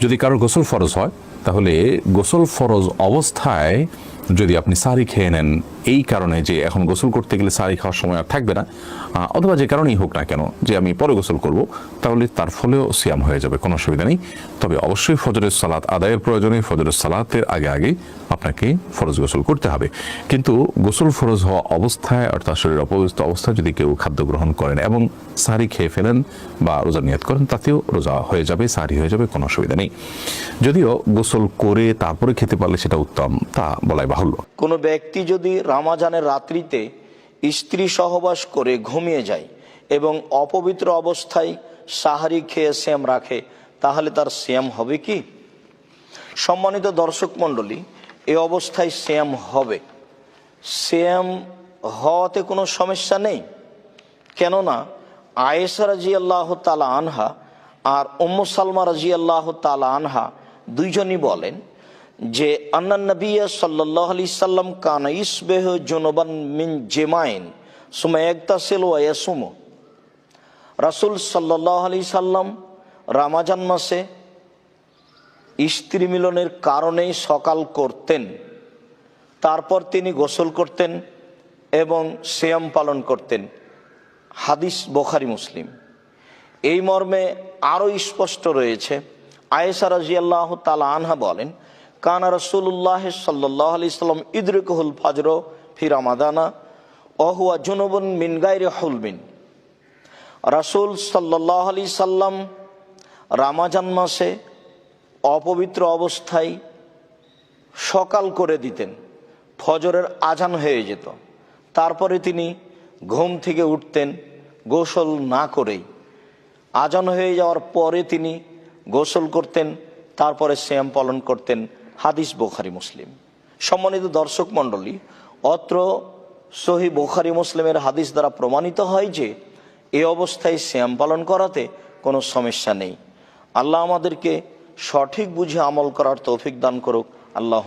যদি কারোর গোসল ফরজ হয় তাহলে গোসল ফরজ অবস্থায় যদি আপনি সারি খেয়ে নেন, এই কারণে যে এখন গোসল করতে গেলে সারি খাওয়ার সময় আর থাকবে না অথবা যে কারণেই হোক না কেন, যে আমি পরে গোসল করব, তাহলে তার ফলেও সিয়াম হয়ে যাবে, কোনো অসুবিধা নেই। তবে অবশ্যই ফজরের সালাত আদায়ের প্রয়োজনে ফজরের সালাতের আগে আগে আপনাকে ফরজ গোসল করতে হবে। কিন্তু গোসল ফরজ হওয়া অবস্থায় অর্থাৎ শরীর অপবিত্র অবস্থায় যদি কেউ খাদ্য গ্রহণ করেন এবং সারি খেয়ে ফেলেন বা রোজা নিয়ত করেন, তাতেও রোজা হয়ে যাবে, সারি হয়ে যাবে, কোনো অসুবিধা নেই। যদিও গোসল করে তারপরে খেতে পারলে সেটা উত্তম, তা বলাই বাহুল্য কোনো ব্যক্তি যদি রামাজানের রাত্রিতে স্ত্রী সহবাস করে ঘুমিয়ে যায় এবং অপবিত্র অবস্থায় সাহারি খেয়ে শ্যাম রাখে, তাহলে তার শ্যাম হবে কি? সম্মানিত দর্শক মণ্ডলী এই অবস্থায় শ্যাম হবে। শ্যাম হওয়াতে কোনো সমস্যা নেই। কেননা আয়েসা রাজি আল্লাহ তালা আনহা আর উম্মু সালমা রাজি আল্লাহ তালা আনহা দুইজনই বলেন যে আন্না নবিয়া সাল্লাহ আলি সাল্লাম কানা ইসবেহ জনবান মিন জেমাইন সুমা একতা সেল ওয়াসুমো রাসুল সাল্লাহ আলি সাল্লাম রামাজান মাসে স্ত্রী মিলনের কারণেই সকাল করতেন। তারপর তিনি গোসল করতেন এবং শ্যাম পালন করতেন। হাদিস বোখারি, মুসলিম। এই মর্মে আরও স্পষ্ট রয়েছে। আয়েসা রাজিয়াল্লাহ তালা আনহা বলেন কানা রসুল্লাহ সাল্লাহ আলি সাল্লাম ইদরিকহুল ফাজর ফির আমাদানা অহুয়া জুনবন মিন গাইরে হুলমিন। রাসুল সাল্লাহ আলি সাল্লাম রামাজান মাসে অপবিত্র অবস্থায় সকাল করে দিতেন, ফজরের আজান হয়ে যেত। তারপরে তিনি ঘুম থেকে উঠতেন, গোসল না করেই। আজান হয়ে যাওয়ার পরে তিনি গোসল করতেন, তারপরে শ্যাম পালন করতেন হাদিস বোখারি, মুসলিম। সম্মানিত দর্শক মণ্ডলী, অত্র সহি বোখারি, মুসলিমের হাদিস দ্বারা প্রমাণিত হয় যে, এ অবস্থায় শ্যাম পালন করাতে কোনো সমস্যা নেই। আল্লাহ আমাদেরকে সঠিক বুঝে আমল করার তৌফিক দান করুক। আল্লাহ